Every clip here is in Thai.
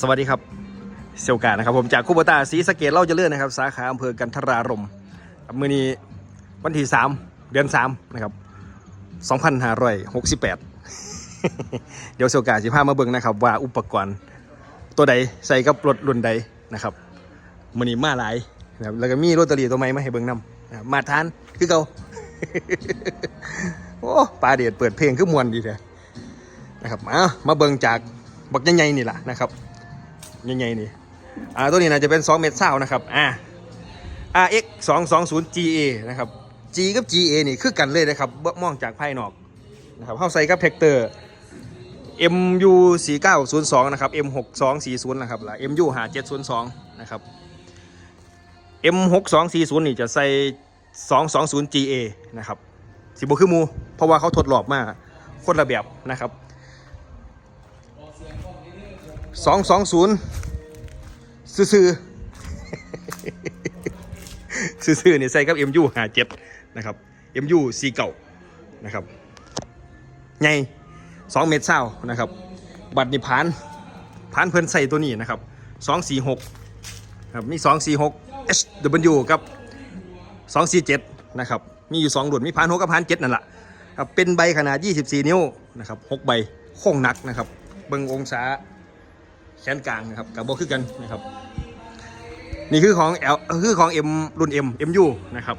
สวัสดีครับเซลกานะครับผมจากคูบตาศรีสเกดเล่าจะเลื่อนนะครับ สาขาอำเภอกันทรารมมือนี้วันที่ 3 เดือน 3 นะครับ 2568 เดี๋ยวเซลกาสิพามาเบิ่งนะครับ ว่าอุปกรณ์ตัวใดใส่กับรถรุ่นใดนะครับมือนี้มาหลายนะครับแล้วก็มีโรตารี่ตัวใหม่มาให้เบิ่งนำมาทานคือเก่าโอ้ปลาเดียดเปิดเพลงคือมวนดีแท้นะครับมามาเบิ่งจากบักใหญ่ๆนี่แหละนะครับ ใหญ่ๆนี่อ่าตัวนี้น่าจะเป็น 2 เมตรเศร้านะครับอ่า RX 220 GA นะครับ G กับ GA นี่คือกันเลยนะครับเบิ่งมองจากภายนอกนะครับเข้าใส่กับแท็กเตอร์ MU 4902นะครับ M 6240นะครับล้ว MU 5702นะครับ M 6240นี่จะใส่ 220 GA นะครับสิบคือมูเพราะว่าเขาทดลองมาคนละแบบนะครับ 220ซื่อๆซื่อๆนี่ใส่กับ MU 57นะครับ MU 49นะครับใหญ่2เมตรเศร้านะครับ บัตรนิพานพานเพิ่นใส่ตัวนี้นะครับ246ครับมี246 HW กับ247นะครับ มีอยู่2รุ่นมีพานหกกับพานเจ็ดนั่นแหละครับเป็นใบขนาด 24 นิ้วนะครับ6ใบโค้งหนักนะครับ เบิงองศา แขนกลางนะครับกับโบคือกันนะครับ นี่คือของ L คือของ M รุ่น M MU นะครับ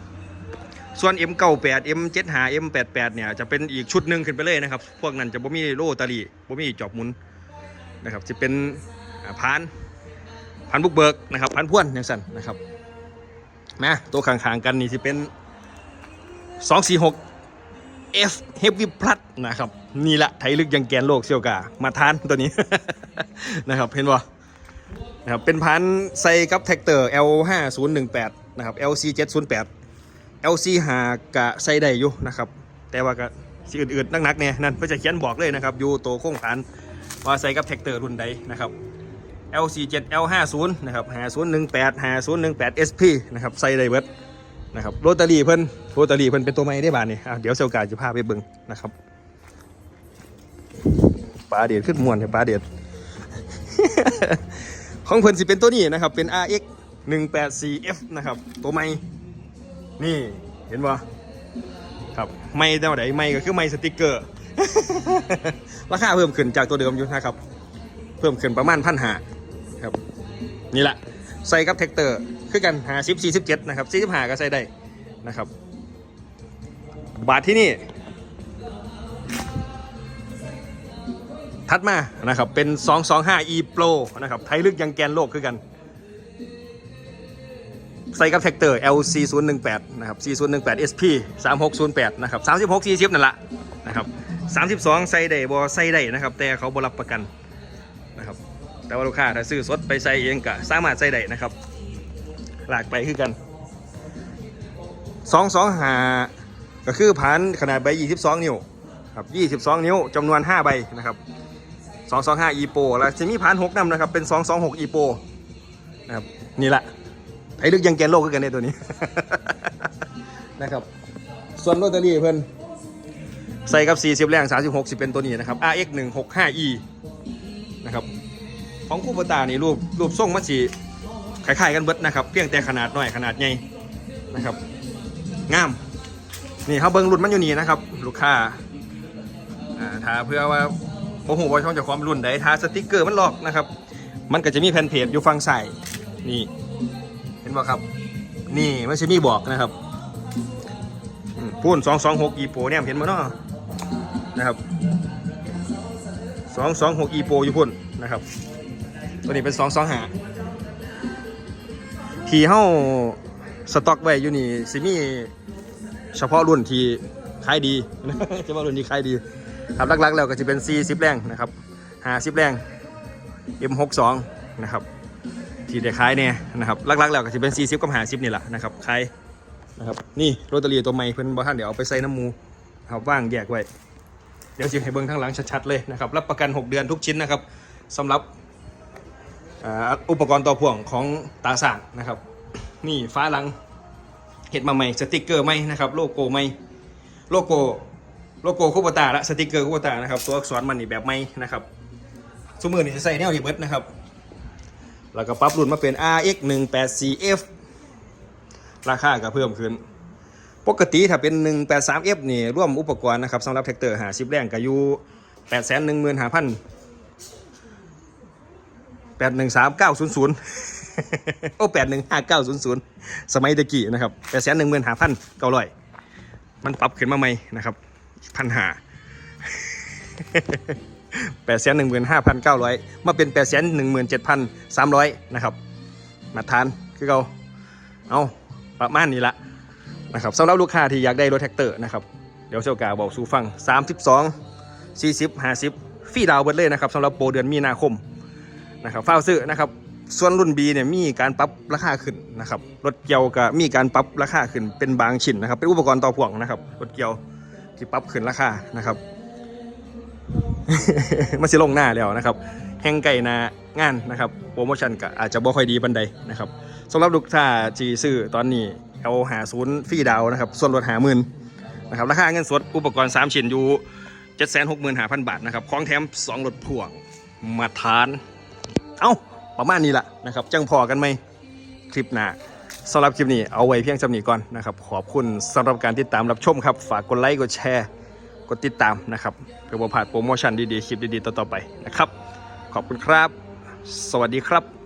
ส่วน M98 M75 M88 เนี่ยจะเป็นอีกชุดหนึ่งขึ้นไปเลยนะครับ พวกนั้นจะบ่มีโล่ตาลีบ่มีจอบหมุนนะครับจะเป็นพานพานบุกเบิกนะครับพานพ่วนอย่างสั่นนะครับนะตัวข้างๆกันนี่จะเป็น 246 F Heavy Plus นะครับ นี่แหละไทยลึกยังแกนโลกเซียวกามาทานตัวนี้ นะครับเห็นบ่นะครับเป็นพันใส่กับแท็กเตอร์ L5018 นะครับ LC708 LC5 กะใส่ได้อยู่นะครับ แต่ว่าก็สิอื่นๆนักๆเนี่ยนั่นเพื่อจะเขียนบอกเลยนะครับอยู่โตโค้งฐานว่าใส่กับแท็กเตอร์รุ่นใดนะครับ L47 L50 นะครับ5018 5018 SP นะครับใส่ได้เบิดนะครับโรตารี่เพิ่นโรตารี่เพิ่นเป็นตัวใหม่ได้บานนี่อะเดี๋ยวเซลกาจะพาไปเบิ่งนะครับ ปลาเดียดขึ้นมวนเนี่ยปลาเดียด ของเพิ่นสิเป็นตัวนี้นะครับ เป็น RX 184F นะครับ ตัวใหม่ นี่เห็นบ่ครับ ไม่เท่าไหร่ไม่ก็คือไม่สติกเกอร์ ราคาเพิ่มขึ้นจากตัวเดิมอยู่นะครับ เพิ่มขึ้นประมาณพันหาครับ นี่แหละใส่กับแท็กเตอร์คือกันหาสิบสี่สิบเจ็ดนะครับสี่สิบห้าก็ใส่ได้นะครับ บาทที่นี่ ถัดมานะครับเป็น 225 e pro นะครับไทยลึกยังแกนโลกคือกัน ใส่กับแท็กเตอร์ LC 0 1 8นะครับ C 0 1 8 SP 3608นะครับ36 40นั่นละนะครับ32 ใส่ได้บอใส่ได้นะครับ แต่เขาบรับประกันนะครับแต่ว่าลูกค้าถ้าซื้อสดไปใส่เองก็สามารถใส่ได้นะครับ หลากไปคือกัน 2 2หาก็คือพันขนาดใบ 22 นิ้วครับ22 นิ้วจำนวน 5 ใบนะครับ 225 e pro แล้วจะมีพัน6นำนะครับ เป็น 226 e pro นะครับนี่แหละไอ้ลึกยังแกนโลกกันในตัวนี้ นะครับ ส่วนโรตารี่เพิ่อนใส่กับ 40 แรง 36สิเป็นตัวนี้นะครับ RX 165e นะครับของคู่ปตานี่รูปรูปทรงมันสีคล้ายๆกันเบิดนะครับเพียงแต่ขนาดน้อยขนาดใหญ่นะครับงามนี่เขาเบิ้งรุ่นมันอยู่นี่นะครับ ลูกค้าอ่าถ้าเพื่อว่า ผมหูว่าช่องจะความรุ่นใดถ้าสติกเกอร์มันหลอกนะครับ มันก็จะมีแผ่นเพจอยู่ฝั่งใส่นี่ เห็นป่ะครับ นี่มันจะมีบอกนะครับพูนสองสองหกอีโปเนี่ยเห็นมั้ยเนาะนะครับสองสองหกอีโปอยู่พุ่นนะครับ ตัวนี้เป็นสองสองหาที่เฮ้าสต็อกไว้อยู่นี่สิมีเฉพาะรุ่นที่ขายดีเฉพาะรุ่นที่ขายดี ครับหลักๆแล้วก็จะเป็น 40 แรงนะครับ50 แรง M62 นะครับที่ได้ขายเนี่ยนะครับหลักๆแล้วก็จะเป็น 40 กับ 50 นี่แหละนะครับขายนะครับนี่โรตารีตัวใหม่เพิ่นบ่ท่านเดี๋ยวเอาไปใส่น้ำมูครับว่างแยกไว้ เดี๋ยวจะให้เบิ่งข้างหลังชัดๆเลยนะครับรับประกัน 6 เดือนทุกชิ้นนะครับสำหรับอุปกรณ์ต่อพ่วงของตาสางนะครับ นี่ฟ้าหลังเห็ดมาใหม่สติกเกอร์ใหม่นะครับ โลโก้ใหม่โลโก้ โลโก้คูปตาและสติกเกอร์คูปตานะครับตัวอักษรมันนี่แบบใหม่นะครับสมือนี่จะใส่แนวดีเบิร์ดนะครับแล้วก็ปรับรุ่นมาเป็น RX 184F ราคาก็เพิ่มขึ้น ปกติถ้าเป็น 183F นี่ร่วมอุปกรณ์นะครับสำหรับแท็กเตอร์50แรงก็อยู่815,000 813900 โอ้815900 สมัยตะกี้นะครับ815,900 มันปรับขึ้นมาใหม่นะครับ พันหาแปดแสนหนึ่งหมื่นห้าพันเก้าร้อยมาเป็นแปดแสนหนึ่งหมื่นเจ็ดพันสามร้อยนะครับมาทานคือเราเอาประมาณนี้ละนะครับสำหรับลูกค้าที่อยากได้รถแท็กเตอร์นะครับเดี๋ยวเซลกาบอกสู่ฟัง 32 40 50ฟรีดาวเบิดเลยนะครับสำหรับโปรเดือนมีนาคมนะครับฟ้าซื้อนะครับส่วนรุ่น B เนี่ยมีการปรับราคาขึ้นนะครับรถเกียวก็มีการปรับราคาขึ้นเป็นบางชิ้นนะครับเป็นอุปกรณ์ต่อพ่วงนะครับรถเกียว ปรับขึ้นราคานะครับ มันสิลงหน้าแล้วนะครับ แห่งไก่นางานนะครับโปรโมชั่นก็อาจจะบ่ค่อยดีบันไดนะครับสำหรับลูกค้าจีซื้อตอนนี้เอาหาศูนย์ฟรีดาวนะครับ ส่วนลดหาหมื่นนะครับราคาเงินสดอุปกรณ์ 3 ชิ้นอยู่7 6 5 0 0 0บาทนะครับของแถม2รถพ่วงมาทาน เอ้า ประมาณนี้ละนะครับ จังพอกันไหมคลิปหน้า สำหรับคลิปนี้เอาไว้เพียงจำนี้ก่อนนะครับ ขอบคุณสำหรับการติดตามรับชมครับ ฝากกดไลค์กดแชร์กดติดตามนะครับเพื่อบ่พลาดโปรโมชั่นดีๆ คลิปดีๆ ต่อๆไปนะครับ ขอบคุณครับ สวัสดีครับ